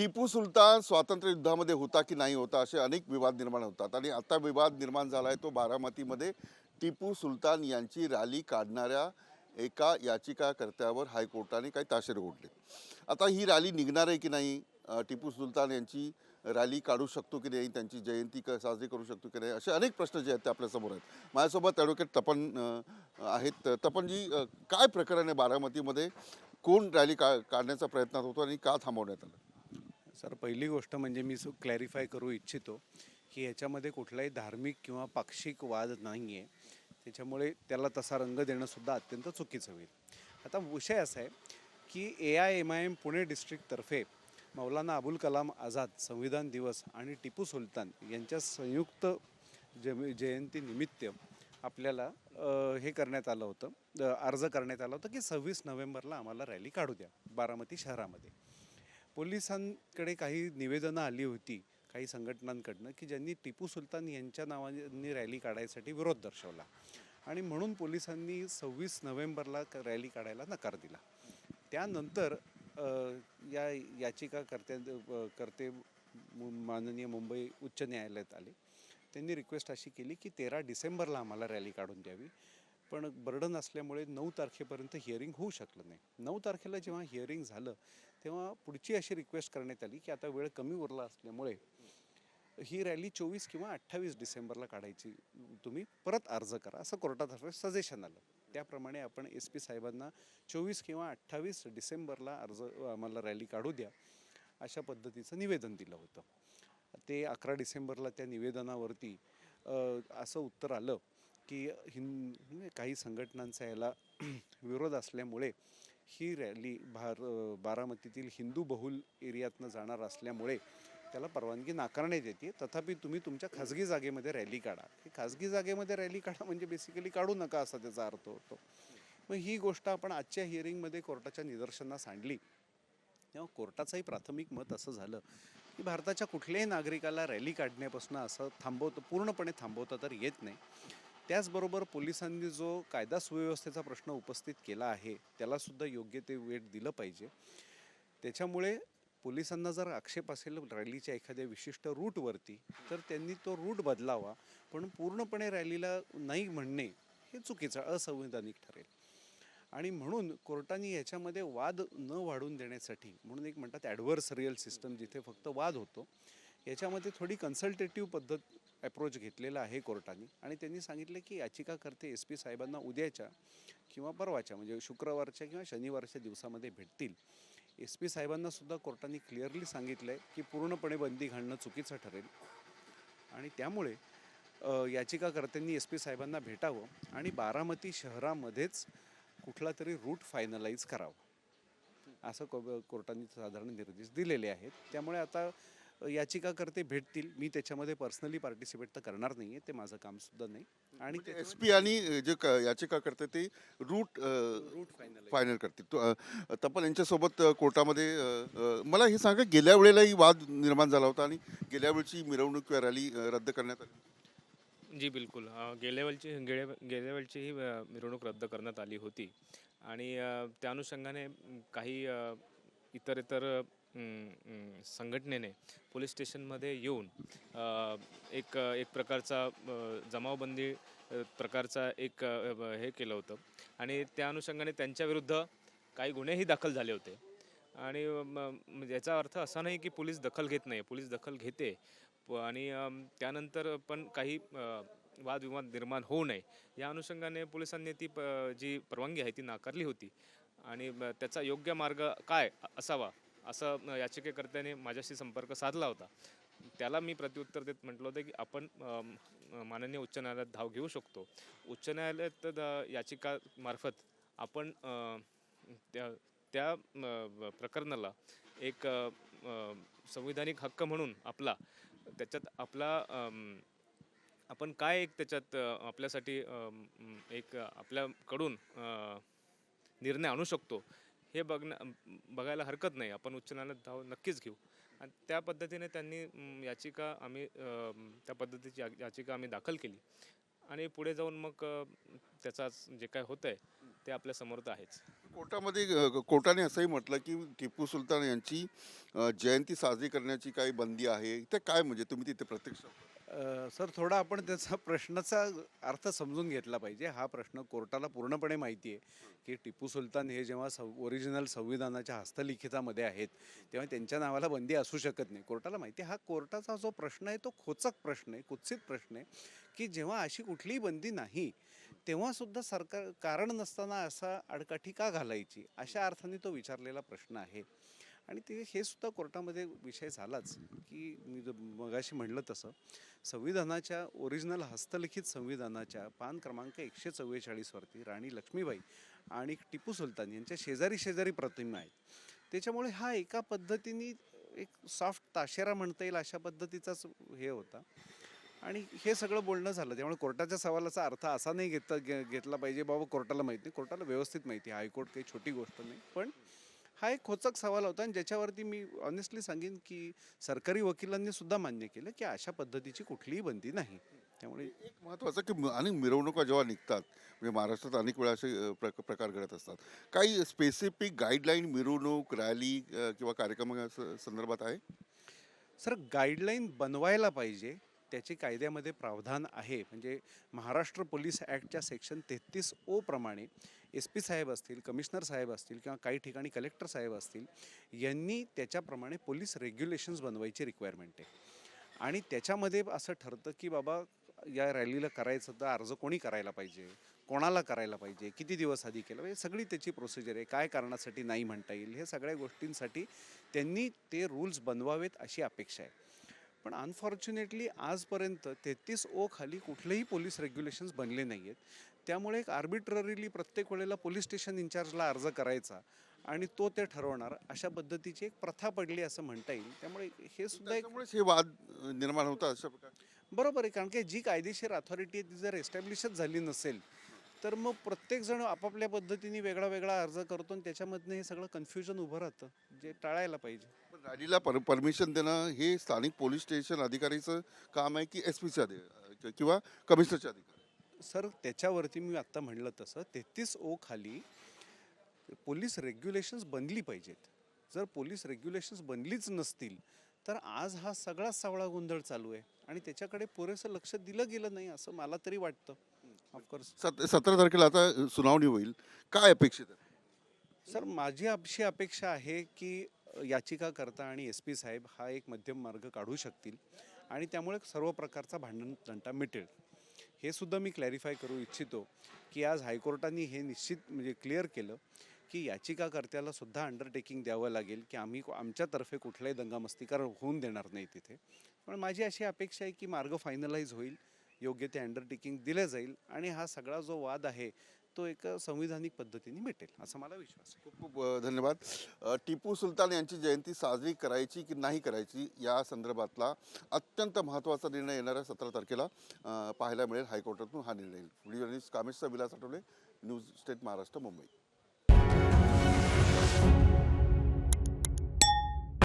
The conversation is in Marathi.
टिपू सुलतान स्वातंत्र्य युद्धामध्ये होता की नाही होता असे अनेक विवाद निर्माण होतात. आणि आता विवाद निर्माण झाला आहे तो बारामतीमध्ये टिपू सुलतान यांची रॅली काढणाऱ्या एका याचिकाकर्त्यावर हायकोर्टाने काही ताशेरे ओढले. आता ही रॅली निघणार आहे की नाही? टिपू सुलतान यांची रॅली काढू शकतो की नाही? त्यांची जयंती क साजरी करू शकतो की नाही? असे अनेक प्रश्न जे आहेत ते आपल्यासमोर आहेत. माझ्यासोबत ॲडव्होकेट तपन आहेत. तपनजी काय प्रकरण आहे बारामतीमध्ये? कोण रॅली का काढण्याचा प्रयत्न होतो आणि का थांबवण्यात आलं? सर पहिली गोष्ट म्हणजे मी क्लॅरिफाय करू इच्छितो की याच्यामध्ये कुठलाही धार्मिक किंवा पाक्षिक वाद नाही आहे त्याच्यामुळे त्याला तसा रंग देणंसुद्धा अत्यंत चुकीचं होईल. आता विषय असा आहे की A I M I M Pune डिस्ट्रिक्टतर्फे Maulana Abul Kalam Azad संविधान दिवस आणि टिपू सुलतान यांच्या संयुक्त जमी जयंतीनिमित्त आपल्याला हे करण्यात आलं होतं अर्ज करण्यात आला होता की सव्वीस नोव्हेंबरला आम्हाला रॅली काढू द्या बारामती शहरामध्ये. पोलिसांकडे काही निवेदनं आली होती काही संघटनांकडनं की ज्यांनी टिपू सुलतान यांच्या नावाने रॅली काढायसाठी विरोध दर्शवला. आणि म्हणून पोलिसांनी सव्वीस नोव्हेंबरला क- रॅली काढायला नकार दिला. त्यानंतर या याचिकाकर्त्या करते माननीय मुंबई उच्च न्यायालयात आले. त्यांनी रिक्वेस्ट अशी केली की तेरा डिसेंबरला आम्हाला रॅली काढून द्यावी. पण बर्डन असल्यामुळे नऊ तारखेपर्यंत हिअरिंग होऊ शकलं नाही. नऊ तारखेला जेव्हा हिअरिंग झालं तेव्हा पुढची अशी रिक्वेस्ट करण्यात आली की आता वेळ कमी उरला असल्यामुळे ही रॅली चोवीस किंवा अठ्ठावीस डिसेंबरला काढायची. तुम्ही परत अर्ज करा. असं कोर्टातर्फे सजेशन आलं. त्याप्रमाणे आपण एस पी साहेबांना चोवीस किंवा अठ्ठावीस डिसेंबरला अर्ज आम्हाला रॅली काढू द्या. अशा पद्धतीचं निवेदन दिलं होतं. ते अकरा डिसेंबरला त्या निवेदनावरती असं उत्तर आलं की हिं काही संघटनांचा याला विरोध असल्यामुळे ही रॅली भार बारामतीतील हिंदू बहुल एरियातनं जाणार असल्यामुळे त्याला परवानगी नाकारण्यात येते. तथापि तुम्ही तुमच्या खाजगी जागेमध्ये रॅली काढा. ही खाजगी जागेमध्ये रॅली काढा म्हणजे बेसिकली काढू नका असा त्याचा अर्थ होतो. मग ही गोष्ट आपण आजच्या हिअरिंगमध्ये कोर्टाच्या निदर्शनास आणली. तेव्हा कोर्टाचंही प्राथमिक मत असं झालं की भारताच्या कुठल्याही नागरिकाला रॅली काढण्यापासून असं थांबवतं पूर्णपणे थांबवता तर येत नाही. त्याचबरोबर पोलिसांनी जो कायदा सुव्यवस्थेचा प्रश्न उपस्थित केला आहे त्यालासुद्धा योग्य ते वेट दिलं पाहिजे. त्याच्यामुळे पोलिसांना जर आक्षेप असेल रॅलीच्या एखाद्या विशिष्ट रूटवरती तर त्यांनी तो रूट बदलावा. पण पूर्णपणे रॅलीला नाही म्हणणे हे चुकीचं असंवैधानिक ठरेल. आणि म्हणून कोर्टाने याच्यामध्ये वाद न वाढून देण्यासाठी म्हणून एक म्हणतात ॲडव्हर्सरियल सिस्टम जिथे फक्त वाद होतो याच्यामध्ये थोडी कन्सल्टेटिव्ह पद्धत अप्रोच घेतलेला आहे कोर्टाने. आणि त्यांनी सांगितलं की याचिकाकर्ते एस पी साहेबांना उद्याच्या किंवा परवाच्या म्हणजे शुक्रवारच्या किंवा शनिवारच्या दिवसामध्ये भेटतील. एस पी साहेबांनासुद्धा कोर्टाने क्लिअरली सांगितलं आहे की पूर्णपणे बंदी घालणं चुकीचं ठरेल. आणि त्यामुळे याचिकाकर्त्यांनी एस पी साहेबांना भेटावं आणि बारामती शहरामध्येच कुठला तरी रूट फायनलाईज करावं. असं को कोर्टाने साधारण निर्देश दिलेले आहेत. त्यामुळे आता याचिकाकर्ते भेटतील. मी त्याच्यामध्ये पर्सनली पार्टिसिपेट तर करणार नाही आहे ते माझं कामसुद्धा नाही. आणि एस पी आणि जे क- याचिका करते ते रूट रूट फायनल फायनल करतील. तपन यांच्यासोबत कोर्टामध्ये मला हे सांगा गेल्या वेळेलाही वाद निर्माण झाला होता आणि गेल्या वेळची मिरवणूक किंवा रॅली रद्द करण्यात आली. जी बिलकुल. गेल्या वेळची गेल्या गेल्या वेळची ही मिरवणूक रद्द करण्यात आली होती. आणि त्या अनुषंगाने काही इतर इतर संघटनेने पोलीस स्टेशनमध्ये येऊन एक एक प्रकारचा जमावबंदी प्रकारचा एक हे केलं होतं. आणि त्या अनुषंगाने त्यांच्याविरुद्ध काही गुन्हेही दाखल झाले होते. आणि म्हणजे याचा अर्थ असा नाही की पोलीस दखल घेत नाही. पोलीस दखल घेते. प- आणि त्यानंतर पण काही वादविवाद निर्माण होऊ नये. या अनुषंगाने पोलिसांनी ती प जी परवानगी आहे ती नाकारली होती. आणि त्याचा योग्य मार्ग काय असावा? असं याचिकेकर्त्याने माझ्याशी संपर्क साधला होता. त्याला मी प्रत्युत्तर देत म्हटलं होतं की आपण माननीय उच्च न्यायालयात धाव घेऊ शकतो. उच्च न्यायालयात द- याचिकामार्फत आपण त्या त्या प्रकरणाला एक संविधानिक हक्क म्हणून आपला त्याच्यात आपला आपण काय एक त्याच्यात आपल्यासाठी एक आपल्याकडून निर्णय आणू शकतो हे बघणं बघायला हरकत नाही. आपण उच्च न्यायालयात धाव नक्कीच घेऊ. आणि त्या पद्धतीने त्यांनी याचिका आम्ही त्या पद्धतीची याचिका आम्ही दाखल केली. आणि पुढे जाऊन मग त्याचा जे काय होतं आहे ते आपल्यासमोर तर आहेच. कोर्टामध्ये अ, कोर्टाने असंही म्हटलं की टिपू सुलतान यांची अ, जयंती साजरी करण्याची काही बंदी आहे. ते काय म्हणजे तुम्ही तिथे प्रत्यक्ष? अ, सर थोडा आपण त्याचा प्रश्नाचा अर्थ समजून घेतला पाहिजे. हा प्रश्न कोर्टाला पूर्णपणे माहिती आहे की टिपू सुलतान हे जेव्हा सं ओरिजिनल संविधानाच्या हस्तलिखितामध्ये आहेत तेव्हा त्यांच्या नावाला बंदी असू शकत नाही. कोर्टाला माहिती आहे हा कोर्टाचा जो प्रश्न आहे तो खोचक प्रश्न आहे कुत्सित प्रश्न आहे की जेव्हा अशी कुठलीही बंदी नाही तेव्हासुद्धा सरकार कारण नसताना असा आडकाठी का घालायची? अशा अर्थाने तो विचारलेला प्रश्न आहे. आणि ते हे सुद्धा कोर्टामध्ये विषय झालाच की मी मगाशी म्हणलं तसं संविधानाच्या ओरिजिनल हस्तलिखित संविधानाच्या पान क्रमांक एकशे चव्वेचाळीसवरती राणी लक्ष्मीबाई आणि टिपू सुलतान यांच्या शेजारी शेजारी प्रतिमा आहेत. त्याच्यामुळे हा एका पद्धतीने एक सॉफ्ट ताशेरा म्हणता येईल अशा पद्धतीचाच हे होता. आणि हे सगळं बोलणं झालं. त्यामुळे कोर्टाच्या सवालाचा अर्थ असा नाही घेता घे- घेतला पाहिजे बाबा कोर्टाला माहिती नाही. कोर्टाला व्यवस्थित माहिती आहे. हायकोर्ट काही छोटी गोष्ट नाही. पण हा एक खोचक सवाल होता आणि ज्याच्यावरती मी ऑनेस्टली सांगेन की सरकारी वकिलांनी सुद्धा मान्य केलं की अशा पद्धतीची कुठलीही बंदी नाही. त्यामुळे एक महत्त्वाचं की आणि मिरवणुका जेव्हा निघतात म्हणजे महाराष्ट्रात अनेक वेळा असे प्रक- प्रकार घडत असतात. काही स्पेसिफिक गाईडलाईन मिरवणूक रॅली किंवा कार्यक्रम संदर्भात आहे? सर गाईडलाईन बनवायला पाहिजे त्याचे कायद्यामध्ये प्रावधान आहे. म्हणजे महाराष्ट्र पोलीस ॲक्टच्या सेक्शन तेहतीस ओ प्रमाणे एस पी साहेब असतील कमिशनर साहेब असतील किंवा काही ठिकाणी कलेक्टर साहेब असतील यांनी त्याच्याप्रमाणे पोलीस रेग्युलेशन्स बनवायची रिक्वायरमेंट आहे. आणि त्याच्यामध्ये असं ठरतं की बाबा या रॅलीला करायचं तर अर्ज कोणी करायला पाहिजे? कोणाला करायला पाहिजे? किती दिवस आधी केलं? पाहिजे सगळी त्याची प्रोसिजर आहे. काय कारणासाठी नाही म्हणता येईल? हे सगळ्या गोष्टींसाठी त्यांनी ते रूल्स बनवावेत अशी अपेक्षा आहे. पण अनफॉर्च्युनेटली आजपर्यंत तेहतीस ओ खाली कुठलेही पोलीस रेग्युलेशन्स बनले नाही आहेत त्यामुळे एक आर्बिट्ररीली प्रत्येक वेळेला पोलीस स्टेशन इन्चार्जला अर्ज करायचा आणि तो ते ठरवणार अशा पद्धतीची एक प्रथा पडली असं म्हणता येईल. त्यामुळे हे सुद्धा एक हे वाद निर्माण होतात अशा प्रकारे? बरोबर आहे कारण की जी कायदेशीर अथॉरिटी आहे ती जर एस्टॅब्लिशच झाली नसेल तर मग प्रत्येकजण आपापल्या पद्धतीने वेगळा वेगळा अर्ज करतो आणि त्याच्यामधनं हे सगळं कन्फ्युजन उभं राहतं जे टाळायला पाहिजे. रॅलीला पर परमिशन देणं हे स्थानिक पोलीस स्टेशन अधिकारीचं काम आहे की एस पीचे अधिकारी किंवा कमिशनरचे अधिकारी सर त्याच्यावरती मी आत्ता म्हणलं तसं तेहतीस ओ खाली पोलीस रेग्युलेशन्स बनली पाहिजेत. जर पोलीस रेग्युलेशन्स बनलीच नसतील तर आज हा सगळा सावळा गोंधळ चालू आहे आणि त्याच्याकडे पुरेसं लक्ष दिलं गेलं नाही असं मला तरी वाटतं. ऑफकोर्स सत सतरा तारखेला आता सुनावणी होईल. काय अपेक्षित सर माझी अशी अपेक्षा आहे की याचिकाकर्ता आणि एस पी साहेब हा एक मध्यम मार्ग काढू शकतील आणि त्यामुळे सर्व प्रकारचा भांडण तंटा मिटेल. हे सुद्धा मी क्लॅरिफाय करू इच्छितो की आज हायकोर्टाने हे निश्चित म्हणजे क्लिअर केलं की याचिकाकर्त्याला सुद्धा अंडरटेकिंग द्यावं लागेल की आम्ही आमच्यातर्फे कुठलाही दंगामस्तीकार होऊन देणार नाही तिथे. पण माझी अशी अपेक्षा आहे की मार्ग फायनलाइज होईल योग्य ते अंडरटेकिंग दिलं जाईल आणि हा सगळा जो वाद आहे तो एक संविधानिक पद्धतीने भेटेल असा मला विश्वास आहे. खूप खूप धन्यवाद. टिपू सुलतान यांची जयंती साजरी करायची की नाही करायची या संदर्भातला अत्यंत महत्त्वाचा निर्णय येणाऱ्या सतरा तारखेला पाहायला मिळेल हायकोर्टातून हा निर्णय. व्हिडिओ कामेशचा विलास आठवले न्यूज स्टेट महाराष्ट्र मुंबई.